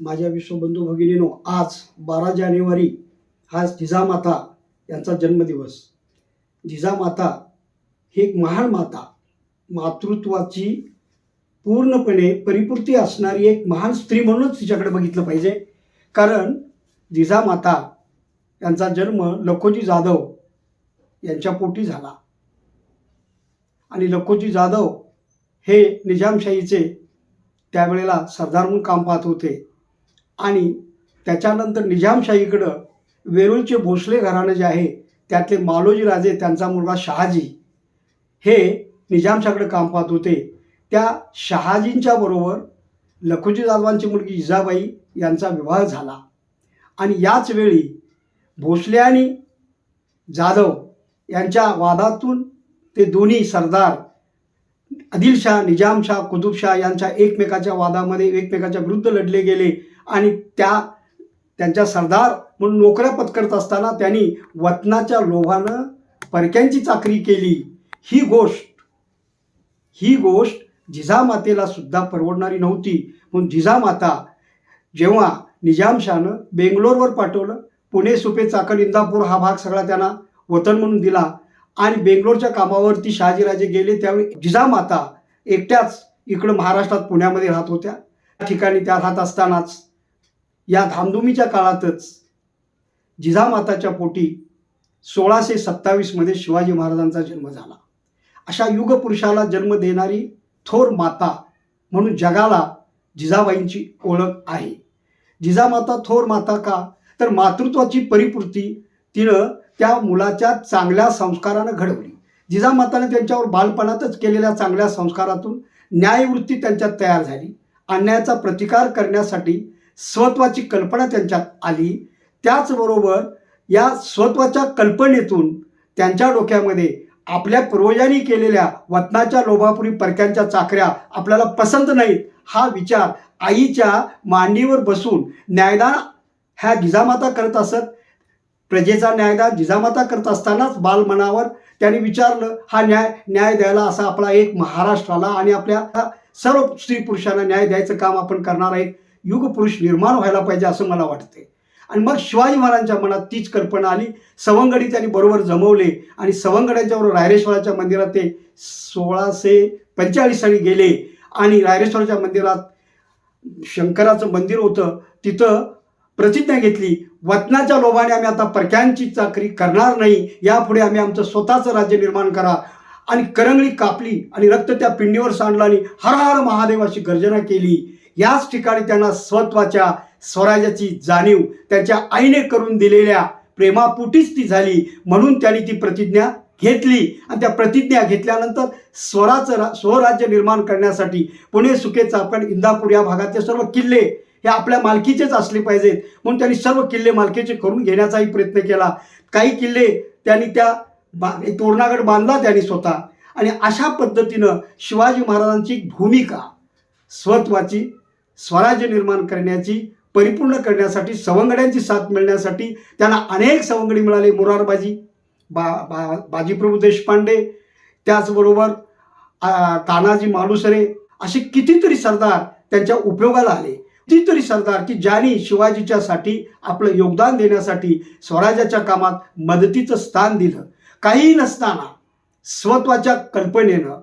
माझ्या विश्वबंधू भगिनीनो आज बारा जानेवारी हा जिजामाता यांचा जन्मदिवस. जिजामाता ही एक महान माता. मातृत्वाची पूर्णपणे परिपूर्ती असणारी एक महान स्त्री म्हणूनच तिच्याकडे बघितलं पाहिजे. कारण जिजामाता यांचा जन्म लखोजी जाधव यांच्या पोटी झाला. आणि लखोजी जाधव हे निजामशाहीचे त्यावेळेला सरदार म्हणून काम पाहत होते. आणि त्याच्यानंतर निजामशाहीकडं वेरूळचे भोसले घराणं जे आहे त्यातले मालोजी राजे त्यांचा मुलगा शहाजी हे निजामशाहीकडे काम पाहत होते. त्या शहाजींच्या बरोबर लखुजी जाधवांची मुलगी जिजाबाई यांचा विवाह झाला. आणि याच वेळी भोसले आणि जाधव यांच्या वादातून ते दोन्ही सरदार आदिलशाह निजामशाह कुतुबशाह यांच्या एकमेकाच्या वादामध्ये एकमेकाच्या विरुद्ध लढले गेले. आणि त्या त्यांच्या सरदार म्हणून नोकऱ्या पत्करत असताना त्यांनी वतनाच्या लोभानं परक्यांची चाकरी केली. ही गोष्ट ही गोष्ट जिजामातेला सुद्धा परवडणारी नव्हती. म्हणून जिजामाता जेव्हा निजामशाहनं बेंगलोरवर पाठवलं पुणे सुपे चाकण इंदापूर हा भाग सगळा त्यांना वतन म्हणून दिला आणि बेंगलोरच्या कामावरती शहाजीराजे गेले त्यावेळी जिजामाता एकट्याच इकडं महाराष्ट्रात पुण्यामध्ये राहत होत्या. त्या ठिकाणी त्या राहत असतानाच या धामधुमीच्या काळातच जिजामाताच्या पोटी सोळाशे सत्तावीसमध्ये शिवाजी महाराजांचा जन्म झाला. अशा युगपुरुषाला जन्म देणारी थोर माता म्हणून जगाला जिजाबाईंची ओळख आहे. जिजामाता थोर माता का? तर मातृत्वाची परिपूर्ती तिनं त्या मुलाच्या चांगल्या संस्कारानं घडवली. जिजामाताने त्यांच्यावर बालपणातच केलेल्या चांगल्या संस्कारातून न्यायवृत्ती त्यांच्यात तयार झाली. अन्यायाचा प्रतिकार करण्यासाठी स्वत्वाची कल्पना त्यांच्यात आली. त्याचबरोबर या स्वत्वाच्या कल्पनेतून त्यांच्या डोक्यामध्ये आपल्या पूर्वजांनी केलेल्या वतनाच्या लोभापुरी परक्यांच्या चाकऱ्या आपल्याला पसंत नाहीत हा विचार आईच्या मांडीवर बसून न्यायदान ह्या जिजामाता करत असत. प्रजेचा न्यायदान जिजामाता करत असतानाच बालमनावर त्यांनी विचारलं हा न्याय न्याय द्यायला असा आपला एक महाराष्ट्राला आणि आपल्या सर्व स्त्री पुरुषांना न्याय द्यायचं काम आपण करणार आहे. युग पुरुष निर्माण व्हायला पाहिजे असं मला वाटते आणि मग शिवाजी महाराजांच्या मनात तीच कल्पना आली. सवंगडी त्यांनी बरोबर जमवले आणि सवंगड्यांच्या रायरेश्वराच्या मंदिरात ते सोळाशे पंचेचाळीस साली गेले. आणि रायरेश्वराच्या मंदिरात शंकराचं मंदिर होतं. तिथं प्रतिज्ञा घेतली. वतनाच्या लोभाने आम्ही आता परक्यांची चाकरी करणार नाही. यापुढे आम्ही आमचं स्वतःचं राज्य निर्माण करा. आणि करंगळी कापली आणि रक्त त्या पिंडीवर सांडला आणि हर हर महादेवाची गर्जना केली. याच ठिकाणी त्यांना स्वत्वाच्या स्वराज्याची जाणीव त्यांच्या आईने करून दिलेल्या प्रेमापुटीच ती झाली म्हणून त्यांनी ती प्रतिज्ञा घेतली. आणि त्या प्रतिज्ञा घेतल्यानंतर स्वराचं रा स्वराज्य निर्माण करण्यासाठी पुणे सुके चाकण इंदापूर या भागातले सर्व किल्ले हे आपल्या मालकीचेच असले पाहिजेत. म्हणून त्यांनी सर्व किल्ले मालकीचे करून घेण्याचाही प्रयत्न केला. काही किल्ले त्यांनी त्या बा तोरणागड बांधला त्यांनी स्वतः. आणि अशा पद्धतीनं शिवाजी महाराजांची भूमिका स्वत्वाची स्वराज्य निर्माण करण्याची परिपूर्ण करण्यासाठी सवंगड्यांची साथ मिळण्यासाठी त्यांना अनेक सवंगडी मिळाले. मुरारबाजी बा बा बाजीप्रभू देशपांडे त्याचबरोबर तानाजी मालुसरे असे कितीतरी सरदार त्यांच्या उपयोगाला आले. कितीतरी सरदार की ज्यांनी शिवाजीच्यासाठी आपलं योगदान देण्यासाठी स्वराज्याच्या कामात मदतीचं स्थान दिलं. काहीही नसताना स्वत्वाच्या कल्पनेनं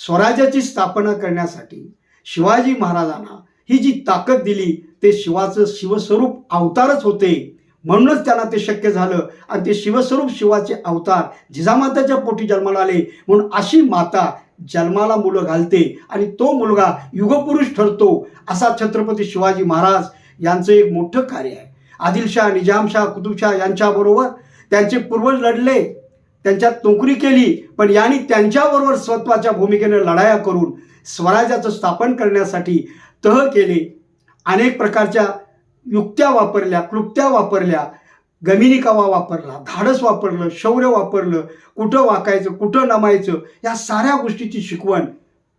स्वराज्याची स्थापना करण्यासाठी शिवाजी महाराजांना ही जी ताकद दिली ते शिवाचं शिवस्वरूप अवतारच होते. म्हणूनच त्यांना ते शक्य झालं. आणि ते शिवस्वरूप शिवाचे अवतार जिजामाताच्या पोटी जन्माला आले. म्हणून अशी माता जन्माला मुलं घालते. आणि तो मुलगा युगपुरुष ठरतो असा छत्रपती शिवाजी महाराज यांचं एक मोठं कार्य आहे. आदिलशाह निजामशाह कुतुबशाह यांच्याबरोबर त्यांचे पूर्वज लढले त्यांच्यात नोकरी केली पण यांनी त्यांच्याबरोबर स्वत्वाच्या भूमिकेने लढाया करून स्वराज्याचं स्थापन करण्यासाठी तह केले. अनेक प्रकारच्या युक्त्या वापरल्या क्लुप्त्या वापरल्या. गमिनी कावा वापरला धाडस वापरलं शौर्य वापरलं कुठं वाकायचं कुठं नमायचं या साऱ्या गोष्टीची शिकवण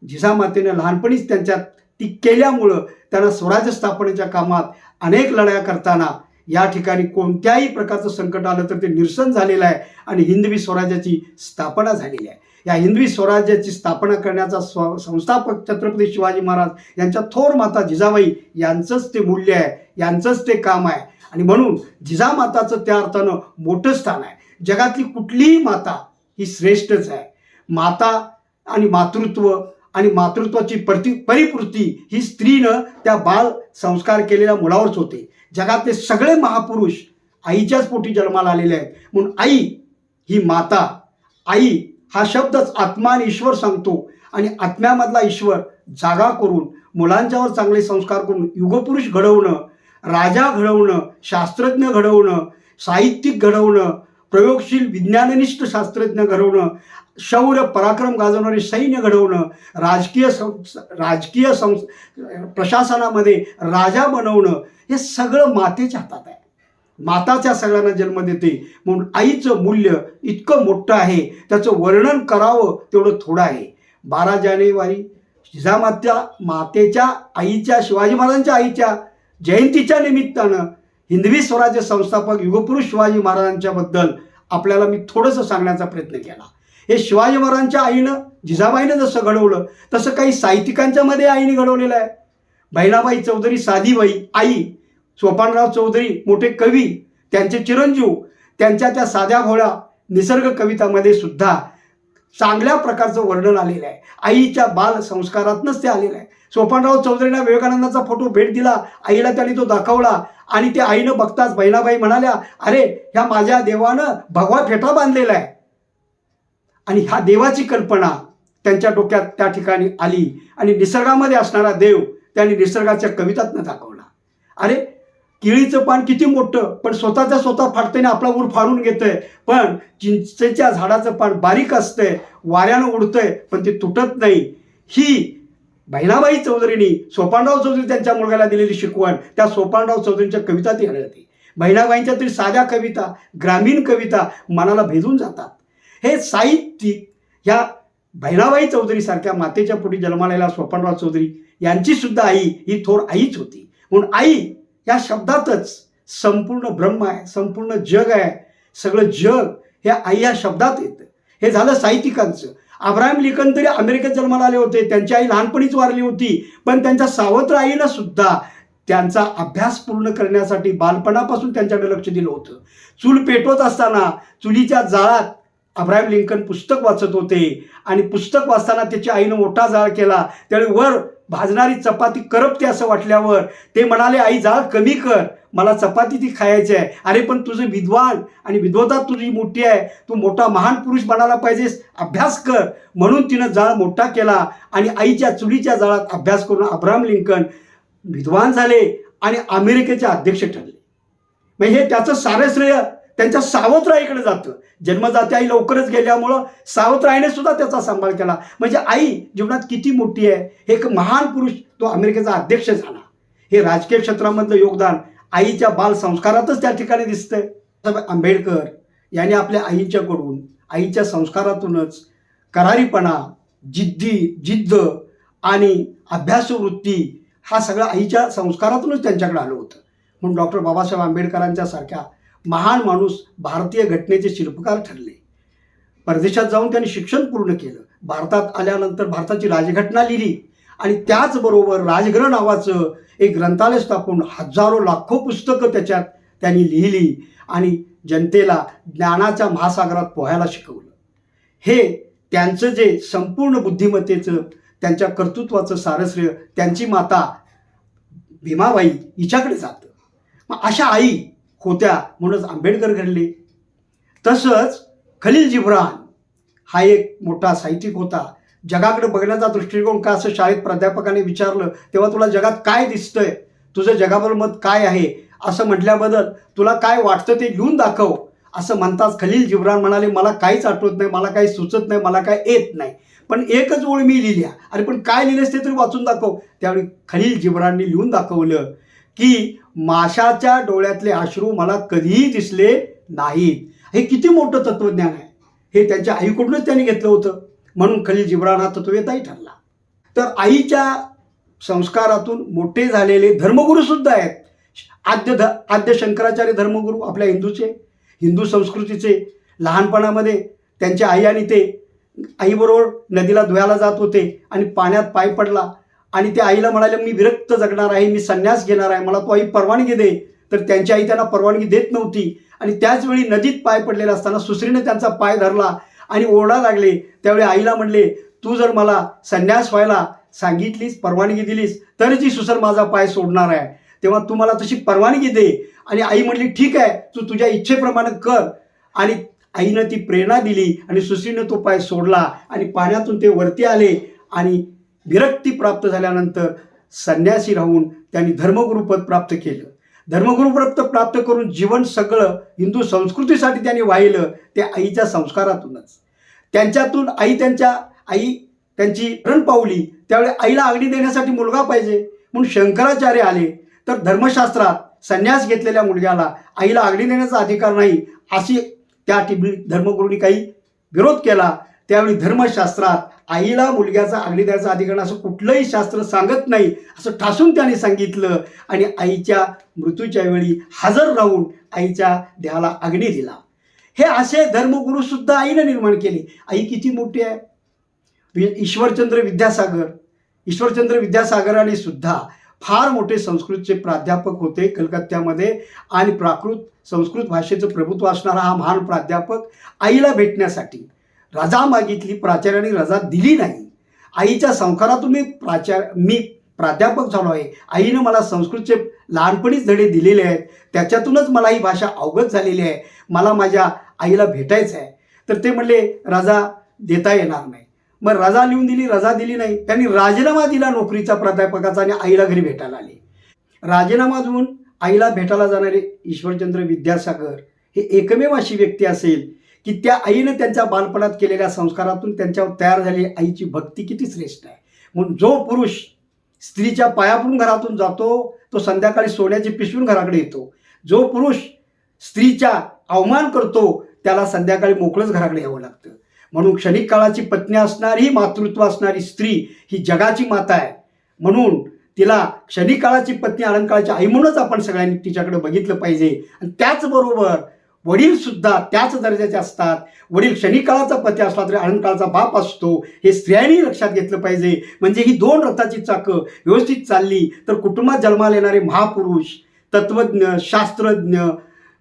जिजामातेनं लहानपणीच त्यांच्यात ती केल्यामुळं त्यांना स्वराज्य स्थापनेच्या कामात अनेक लढाया करताना या ठिकाणी कोणत्याही प्रकारचं संकट आलं तर ते निरसन झालेलं आहे आणि हिंदवी स्वराज्याची स्थापना झालेली आहे. या हिंदवी स्वराज्याची स्थापना करण्याचा स्व संस्थापक छत्रपती शिवाजी महाराज यांच्या थोर माता जिजाबाई यांचंच ते मूल्य आहे यांचंच ते काम आहे. आणि म्हणून जिजामाताचं त्या अर्थानं मोठं स्थान आहे. जगातली कुठलीही माता ही श्रेष्ठच आहे. माता आणि मातृत्व आणि मातृत्वाची प्रति परिपूर्ती ही स्त्रीनं त्या बाल संस्कार केलेल्या मुलावरच होते. जगातले सगळे महापुरुष आईच्याच पोटी जन्माला आलेले आहेत. म्हणून आई ही माता आई हा शब्दच आत्मा आणि ईश्वर सांगतो. आणि आत्म्यामधला ईश्वर जागा करून मुलांच्यावर चांगले संस्कार करून युगपुरुष घडवणं राजा घडवणं शास्त्रज्ञ घडवणं साहित्यिक घडवणं प्रयोगशील विज्ञाननिष्ठ शास्त्रज्ञ घडवणं शौर्य पराक्रम गाजवणारे सैन्य घडवणं राजकीय सं राजकीय संस प्रशासनामध्ये राजा बनवणं हे सगळं मातेच्या हातात आहे. माताच्या सगळ्यांना जन्म देते. म्हणून आईचं मूल्य इतकं मोठं आहे. त्याचं वर्णन करावं तेवढं थोडं आहे. बारा जानेवारी जिजामात्या मातेच्या आईच्या शिवाजी महाराजांच्या आईच्या जयंतीच्या निमित्तानं हिंदवी स्वराज्य संस्थापक युगपुरुष शिवाजी महाराजांच्याबद्दल आपल्याला मी थोडंसं सांगण्याचा प्रयत्न केला. हे शिवाजी महाराजांच्या आईनं जिजाबाईनं जसं घडवलं तसं काही साहित्यिकांच्या मध्ये आईने घडवलेलं आहे. बहिणाबाई चौधरी साधीबाई आई सोपानराव चौधरी मोठे कवी त्यांचे चिरंजीव त्यांच्या त्या साध्या भोळ्या निसर्ग कवितामध्ये सुद्धा चांगल्या प्रकारचं वर्णन आलेलं आहे. आईच्या बाल संस्कारातनंच ते आलेलं आहे. सोपानराव चौधरींना विवेकानंदाचा फोटो भेट दिला आईला त्यांनी तो दाखवला आणि त्या आईनं बघताच बहिणाबाई म्हणाल्या अरे ह्या माझ्या देवानं भगवा फेटा बांधलेला आहे. आणि ह्या देवाची कल्पना त्यांच्या डोक्यात त्या ठिकाणी आली आणि निसर्गामध्ये असणारा देव त्यांनी निसर्गाच्या कवितातनं दाखवला. अरे केळीचं पान किती मोठं पण स्वतःच्या स्वतः फाटतंय आपला ऊर फाडून घेतंय. पण चिंचेच्या झाडाचं पान बारीक असतंय वाऱ्यानं उडतंय पण ते तुटत नाही. ही बहिणाबाई चौधरींनी सोपानराव चौधरी त्यांच्या मुलग्याला दिलेली शिकवण त्या सोपानराव चौधरींच्या कवितातही आढळते बहिणाबाईंच्या तरी साध्या कविता ग्रामीण कविता मनाला भेदून जातात. हे साहित्यिक ह्या बहिणाबाई चौधरीसारख्या मातेच्या पोटी जन्मालेला सोपानराव चौधरी यांची सुद्धा आई ही थोर आईच होती. म्हणून आई या शब्दातच संपूर्ण ब्रह्म आहे संपूर्ण जग आहे सगळं जग हे आई या शब्दात येतं. हे झालं साहित्यिकांचं. अब्राहम लिकन तरी अमेरिकेत जन्माला आले होते त्यांची आई लहानपणीच वारली होती पण त्यांच्या सावत्र आईनं सुद्धा त्यांचा अभ्यास पूर्ण करण्यासाठी बालपणापासून त्यांच्याकडे लक्ष दिलं होतं. चूल पेटवत असताना चुलीच्या जाळात अब्राहम लिंकन पुस्तक वाचत होते आणि पुस्तक वाचताना त्याच्या आईनं मोठा जाळ केला. त्यावेळी वर भाजणारी चपाती करपते असं वाटल्यावर. ते म्हणाले आई जाळ कमी कर. मला चपाती ती खायची आहे. अरे पण तुझं विद्वान आणि विद्वता तुझी मोठी आहे. तू मोठा महान पुरुष बनायला पाहिजेस. अभ्यास कर. म्हणून तिनं जाळ मोठा केला आणि आईच्या चुलीच्या जाळात अभ्यास करून अब्राहम लिंकन विद्वान झाले आणि अमेरिकेचे अध्यक्ष ठरले. मग हे त्याचं सारं श्रेय त्यांच्या सावत्राईकडे जातं. जन्मजाती आई लवकरच गेल्यामुळं सावत्र आईने सुद्धा त्याचा सांभाळ केला. म्हणजे आई जीवनात किती मोठी आहे एक महान पुरुष तो अमेरिकेचा अध्यक्ष झाला. हे राजकीय क्षेत्रामधलं योगदान आईच्या बालसंस्कारातच त्या ठिकाणी दिसतंय. साहेब आंबेडकर यांनी आपल्या आईच्याकडून आईच्या संस्कारातूनच करारीपणा जिद्दी जिद्द आणि अभ्यासवृत्ती हा सगळा आईच्या संस्कारातूनच त्यांच्याकडे आलं होतं. म्हणून डॉक्टर बाबासाहेब आंबेडकरांच्या सारख्या महान माणूस भारतीय घटनेचे शिल्पकार ठरले. परदेशात जाऊन त्यांनी शिक्षण पूर्ण केलं. भारतात आल्यानंतर भारताची राजघटना लिहिली आणि त्याचबरोबर राजग्रह नावाचं एक ग्रंथालय स्थापून हजारो लाखो पुस्तकं त्याच्यात त्यांनी लिहिली आणि जनतेला ज्ञानाच्या महासागरात पोहायला शिकवलं. हे त्यांचं जे संपूर्ण बुद्धिमत्तेचं त्यांच्या कर्तृत्वाचं सारस्य त्यांची माता भीमाबाई हिच्याकडे जातं. मग अशा आई होत्या म्हणूनच आंबेडकर घडले. तसंच खलील जिब्रान हा एक मोठा साहित्यिक होता. जगाकडे बघण्याचा दृष्टिकोन का असं शाळेत प्राध्यापकाने विचारलं तेव्हा तुला जगात काय दिसतंय? तुझं जगाबद्दल मत काय आहे? असं म्हटल्याबद्दल तुला काय वाटतं ते लिहून दाखव. असं म्हणताच खलील जिब्रान म्हणाले मला काहीच आठवत नाही मला काही सुचत नाही मला काय येत नाही. पण एकच ओळ मी लिहिल्या. अरे पण काय लिहिलेस ते तरी वाचून दाखव. त्यावेळी खलील जिब्रानने लिहून दाखवलं की माशाच्या डोळ्यातले अश्रू मला कधीही दिसले नाहीत. हे किती मोठं तत्वज्ञान आहे. हे त्यांच्या आईकडूनच त्यांनी घेतलं होतं. म्हणून खलील जिब्रान हा तत्ववेताही ठरला. तर आईच्या संस्कारातून मोठे झालेले धर्मगुरूसुद्धा आहेत. आद्य ध आद्य शंकराचार्य धर्मगुरू आपल्या हिंदूचे हिंदू संस्कृतीचे लहानपणामध्ये त्यांच्या आई आणि ते आईबरोबर नदीला धुवायला जात होते आणि पाण्यात पाय पडला. आणि त्या आईला म्हणाले मी विरक्त जगणार आहे मी संन्यास घेणार आहे मला तो आई परवानगी दे. तर त्यांची आई त्यांना परवानगी देत नव्हती. आणि त्याचवेळी नदीत पाय पडलेला असताना सुसरीने त्यांचा पाय धरला आणि ओरडा लागले. त्यावेळी आईला म्हणले तू जर मला संन्यास व्हायला सांगितलीस परवानगी दिलीस तरच सुसर माझा पाय सोडणार आहे. तेव्हा तू मला तशी परवानगी दे. आणि आई म्हणली ठीक आहे तू तुझ्या इच्छेप्रमाणे कर. आणि आईनं ती प्रेरणा दिली आणि सुसरीनं तो पाय सोडला आणि पाण्यातून ते वरती आले आणि विरक्ती प्राप्त झाल्यानंतर संन्यासी राहून त्यांनी धर्मगुरुपद प्राप्त केलं. धर्मगुरुपद प्राप्त करून जीवन सगळं हिंदू संस्कृतीसाठी त्यांनी वाहिलं ते आईच्या संस्कारातूनच. त्यांच्यातून आई त्यांच्या आई त्यांची रण पावली त्यावेळी आईला अग्नी देण्यासाठी मुलगा पाहिजे म्हणून शंकराचार्य आले. तर धर्मशास्त्रात संन्यास घेतलेल्या मुलग्याला आईला अग्नी देण्याचा अधिकार नाही अशी त्या टिबी धर्मगुरूंनी काही विरोध केला. त्यावेळी धर्मशास्त्रात आईला मुलग्याचा अग्नी द्यायचा अधिकार असं कुठलंही शास्त्र सांगत नाही असं ठासून त्याने सांगितलं आणि आईच्या मृत्यूच्या वेळी हजर राहून आईच्या देहाला अग्नी दिला. हे असे धर्मगुरूसुद्धा आईनं निर्माण केले. आई किती मोठी आहे? ईश्वरचंद्र विद्यासागर. ईश्वरचंद्र विद्यासागराने सुद्धा फार मोठे संस्कृतचे प्राध्यापक होते कलकत्त्यामध्ये आणि प्राकृत संस्कृत भाषेचं प्रभुत्व असणारा हा महान प्राध्यापक आईला भेटण्यासाठी. रजा मागितली प्राचार्याने रजा दिली नाही. आईच्या संस्कारातून मी प्राचार मी प्राध्यापक झालो आहे. आईनं मला संस्कृतचे लहानपणीच धडे दिलेले आहेत. त्याच्यातूनच मला ही भाषा अवगत झालेली आहे. मला माझ्या आईला भेटायचं आहे तर ते म्हणले रजा देता येणार नाही. मग रजा लिहून दिली रजा दिली नाही. त्यांनी राजीनामा दिला नोकरीचा प्राध्यापकाचा आणि आईला घरी भेटायला आले. राजीनामा देऊन आईला भेटायला जाणारे ईश्वरचंद्र विद्यासागर हे एकमेव अशी व्यक्ती असेल की त्या आईनं त्यांच्या बालपणात केलेल्या संस्कारातून त्यांच्यावर तयार झालेली आईची भक्ती किती श्रेष्ठ आहे. म्हणून जो पुरुष स्त्रीच्या पायापून घरातून जातो तो संध्याकाळी सोन्याची पिशवून घराकडे येतो. जो पुरुष स्त्रीच्या अवमान करतो त्याला संध्याकाळी मोकळंच घराकडे यावं लागतं. म्हणून क्षणिक काळाची पत्नी असणारी मातृत्व असणारी स्त्री ही जगाची माता आहे. म्हणून तिला क्षणिक काळाची पत्नी आनंद काळाची आई म्हणूनच आपण सगळ्यांनी तिच्याकडे बघितलं पाहिजे. आणि त्याचबरोबर वडील सुद्धा त्याच दर्जाचे असतात. वडील क्षणिक काळाचा पती असला तरी आनंदकाळाचा बाप असतो. हे स्त्रियांनी लक्षात घेतलं पाहिजे. म्हणजे ही दोन रथाची चाकं व्यवस्थित चालली तर कुटुंबात जन्माला येणारे महापुरुष तत्वज्ञ शास्त्रज्ञ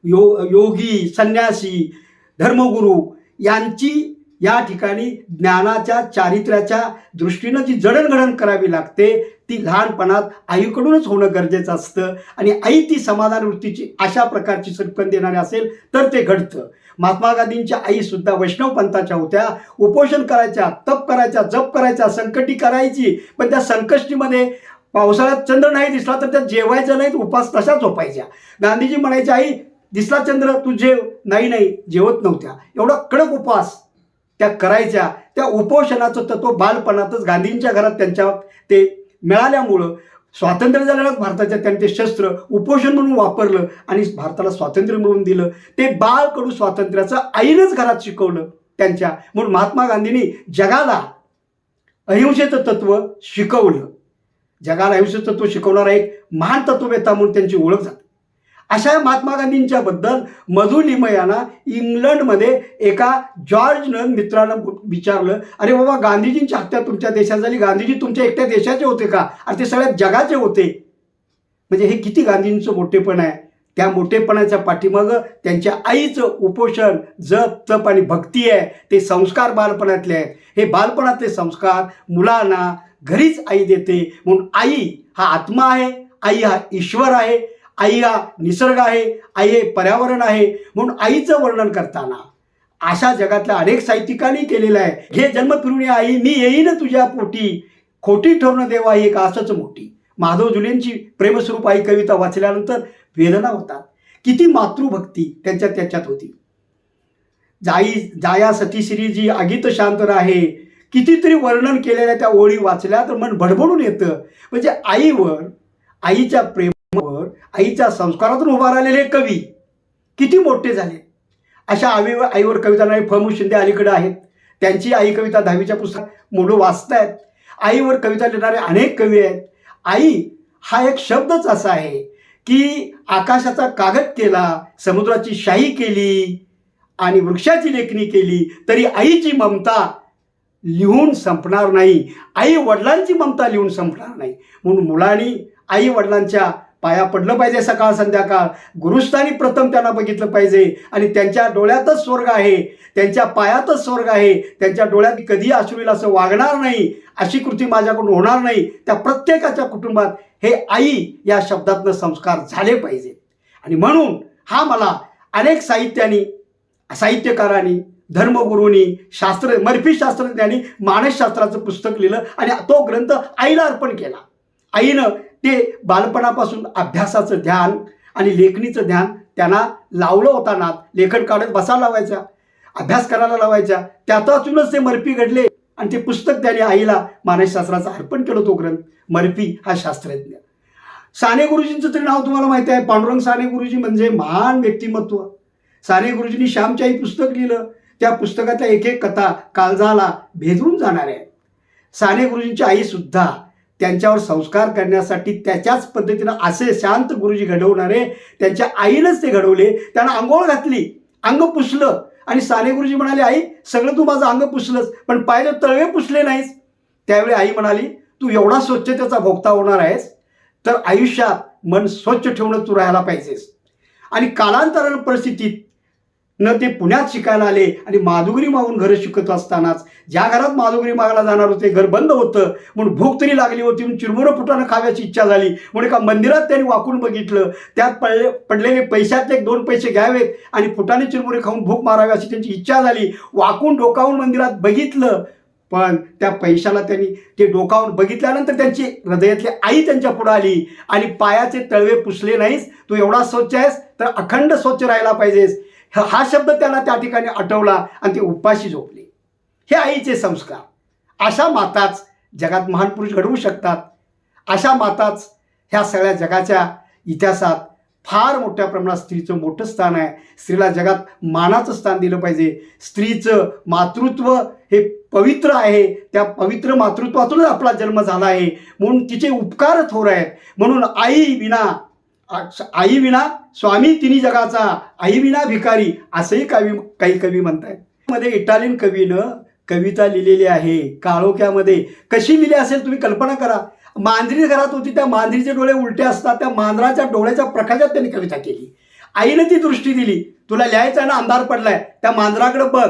यो योगी संन्यासी धर्मगुरू यांची या ठिकाणी ज्ञानाच्या चारित्र्याच्या दृष्टीनं जी जडणघडण करावी लागते ती लहानपणात आईकडूनच होणं गरजेचं असतं. आणि आई ती समाधान वृत्तीची अशा प्रकारची सरपण देणारी असेल तर ते घडतं. महात्मा गांधींच्या आई सुद्धा वैष्णव पंथाच्या होत्या. उपोषण करायच्या तप करायच्या जप करायच्या संकटी करायची. पण त्या संकष्टीमध्ये पावसाळ्यात चंद्र नाही दिसला तर त्या जेवायचं नाहीत उपास तशाच झोपायच्या. गांधीजी म्हणायचे आई दिसला चंद्र तू जेव. नाही नाही जेवत नव्हत्या. एवढा कडक उपास त्या करायच्या. त्या उपोषणाचं तत्व बालपणातच गांधींच्या घरात त्यांच्या ते मिळाल्यामुळं स्वातंत्र्य झाल्यानंतर भारताच्या त्यांनी ते शस्त्र उपोषण म्हणून वापरलं आणि भारताला स्वातंत्र्य मिळवून दिलं. ते बाळकडू स्वातंत्र्याचं आईनंच घरात शिकवलं त्यांच्या. म्हणून महात्मा गांधींनी जगाला अहिंसेचं तत्व शिकवलं. जगाला अहिंसेचं तत्व शिकवणारा एक महान तत्ववेता म्हणून त्यांची ओळख झाली. अशा महात्मा गांधींच्या बद्दल मधु लिमयाना इंग्लंडमध्ये एका जॉर्जनं मित्रानं विचारलं अरे बाबा गांधीजींची हत्या तुमच्या देशात झाली. गांधीजी तुमच्या एकट्या देशाचे होते का? आणि ते सगळ्या जगाचे होते. म्हणजे हे किती गांधींचं मोठेपण आहे. त्या मोठेपणाच्या पाठीमागं त्यांच्या आईचं उपोषण जप तप आणि भक्ती आहे. ते संस्कार बालपणातले आहेत. हे बालपणातले संस्कार मुलांना घरीच आई देते. म्हणून आई हा आत्मा आहे आई हा ईश्वर आहे. आई हा निसर्ग आहे आई हे पर्यावरण आहे म्हणून आईचं वर्णन करताना. अशा जगातल्या अनेक साहित्यिकांनी केलेलं आहे. हे जन्म आई मी येईन तुझ्या पोटी. खोटी ठरवणं देवा ही एक असंच मोठी. माधव जुलेंची प्रेमस्वरूप आई कविता वाचल्यानंतर वेदना होतात. किती मातृभक्ती त्यांच्या त्याच्यात होती. जाई जाया सतीश्री जी आगीत शांत आहे कितीतरी वर्णन केलेल्या त्या ओळी वाचल्या तर मन भडभडून येतं. म्हणजे आईवर आईच्या प्रेम आईच्या संस्कारातून उभा राहिलेले कवी किती मोठे झाले. अशा आईवर आईवर कविता नाही फमू शिंदे अलीकडे आहेत. त्यांची आई कविता दहावीच्या पुस्तकात मुलं वाचतायत. आईवर कविता लिहिणारे अनेक कवी आहेत. आई हा एक शब्दच असा आहे की आकाशाचा कागद केला समुद्राची शाही केली आणि वृक्षाची लेखणी केली तरी आईची ममता लिहून संपणार नाही. आई वडिलांची ममता लिहून संपणार नाही. म्हणून मुलांनी आई वडिलांच्या पाया पडलं पाहिजे सकाळ संध्याकाळ. गुरुस्थानी प्रथम त्यांना बघितलं पाहिजे. आणि त्यांच्या डोळ्यातच स्वर्ग आहे. त्यांच्या पायातच स्वर्ग आहे. त्यांच्या डोळ्यात कधी अश्रूला असं वागणार नाही. अशी कृती माझ्याकडून होणार नाही. त्या प्रत्येकाच्या कुटुंबात हे आई या शब्दातनं संस्कार झाले पाहिजेत आणि म्हणून हा मला अनेक साहित्यानी साहित्यकारांनी धर्मगुरूंनी शास्त्र मर्फी शास्त्रज्ञांनी मानसशास्त्राचं पुस्तक लिहिलं आणि तो ग्रंथ आईला अर्पण केला. आईनं ते बालपणापासून अभ्यासाचं ध्यान आणि लेखणीचं ध्यान त्यांना लावलं होता नात लेखन काढत बसायला लावायचा अभ्यास करायला लावायचा त्यातूनच ते मर्फी घडले आणि ते पुस्तक त्याने आईला मानसशास्त्राचं अर्पण केलं तो ग्रंथ. मर्फी हा शास्त्रज्ञ. साने गुरुजींचं तरी नाव तुम्हाला माहिती आहे. पांडुरंग साने गुरुजी म्हणजे महान व्यक्तिमत्व. साने गुरुजींनी श्यामच्याही पुस्तक लिहिलं. त्या पुस्तकातल्या एक एक कथा काळजाला भेदून जाणार आहे साने गुरुजींची आई सुद्धा त्यांच्यावर संस्कार करण्यासाठी त्याच्याच पद्धतीनं असे शांत गुरुजी घडवणारे त्यांच्या आईनंच ते घडवले. त्यांना आंघोळ घातली अंग पुसलं. आणि साने गुरुजी म्हणाले आई सगळं तू माझं अंग पुसलंस पण पाहिलं तळवे पुसले नाहीस. त्यावेळी आई म्हणाली तू एवढा स्वच्छतेचा भोगता होणार आहेस तर आयुष्यात मन स्वच्छ ठेवणं तू राहायला पाहिजेस. आणि कालांतरण परिस्थितीत न ते पुण्यात शिकायला आले आणि माधुगरी मागून घरं शिकत असतानाच ज्या घरात माधुगरी मागायला जाणार होते घर बंद होतं. म्हणून भूक तरी लागली होती. म्हणून चिरमुरं फुटानं खाव्याची इच्छा झाली. म्हणून एका मंदिरात त्यांनी वाकून बघितलं. त्यात पडले पडलेले पैशातले एक दोन पैसे घ्यावेत आणि फुटाने चिरमुरे खाऊन भूक मारावी अशी त्यांची इच्छा झाली. वाकून डोकावून मंदिरात बघितलं. पण त्या पैशाला त्यांनी ते डोकावून बघितल्यानंतर त्यांची हृदयातली आई त्यांच्या पुढे आली. आणि पायाचे तळवे पुसले नाहीस. तू एवढा स्वच्छ आहेस तर अखंड स्वच्छ राहायला पाहिजेस. हा शब्द त्याला त्या ठिकाणी आठवला आणि ते उपाशी झोपले. हे आईचे संस्कार. अशा माताच जगात महान पुरुष घडवू शकतात. अशा माताच ह्या सगळ्या जगाच्या इतिहासात फार मोठ्या प्रमाणात स्त्रीचं मोठं स्थान आहे. स्त्रीला जगात मानाचं स्थान दिलं पाहिजे. स्त्रीचं मातृत्व हे पवित्र आहे. त्या पवित्र मातृत्वातूनच आपला जन्म झाला आहे. म्हणून तिचे उपकार थोर आहेत. म्हणून आई विना आई विना स्वामी तिन्ही जगाचा आई विना भिकारी असंही कवी काही कवी म्हणतायत. मध्ये इटालियन कवीनं कविता लिहिलेली आहे काळोख्यामध्ये. कशी लिहिली असेल तुम्ही कल्पना करा. मांजरी घरात होती त्या मांजरीचे डोळे उलटे असतात त्या मांजराच्या डोळ्याच्या प्रकाशात त्यांनी कविता केली. आईनं ती दृष्टी दिली. तुला लिहायचं आहे ना अंधार पडलाय. त्या मांजराकडे बघ.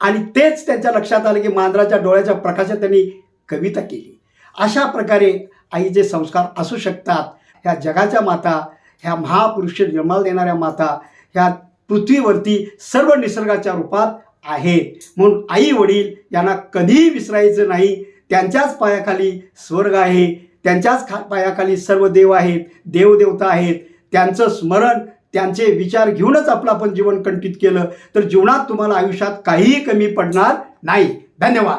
आणि तेच त्यांच्या लक्षात आलं की मांजराच्या डोळ्याच्या प्रकाशात त्यांनी कविता केली. अशा प्रकारे आईचे संस्कार असू शकतात ह्या जगाच्या माता ह्या महापुरुष जन्माला देणाऱ्या माता ह्या पृथ्वीवरती सर्व निसर्गाच्या रूपात आहेत म्हणून आई वडील यांना कधीही विसरायचं नाही. त्यांच्याच पायाखाली स्वर्ग आहे. त्यांच्याच खा पायाखाली सर्व देव आहेत. देवदेवता आहेत. त्यांचं स्मरण त्यांचे विचार घेऊनच आपलं आपण जीवन कंटित केलं तर जीवनात तुम्हाला आयुष्यात काहीही कमी पडणार नाही. धन्यवाद.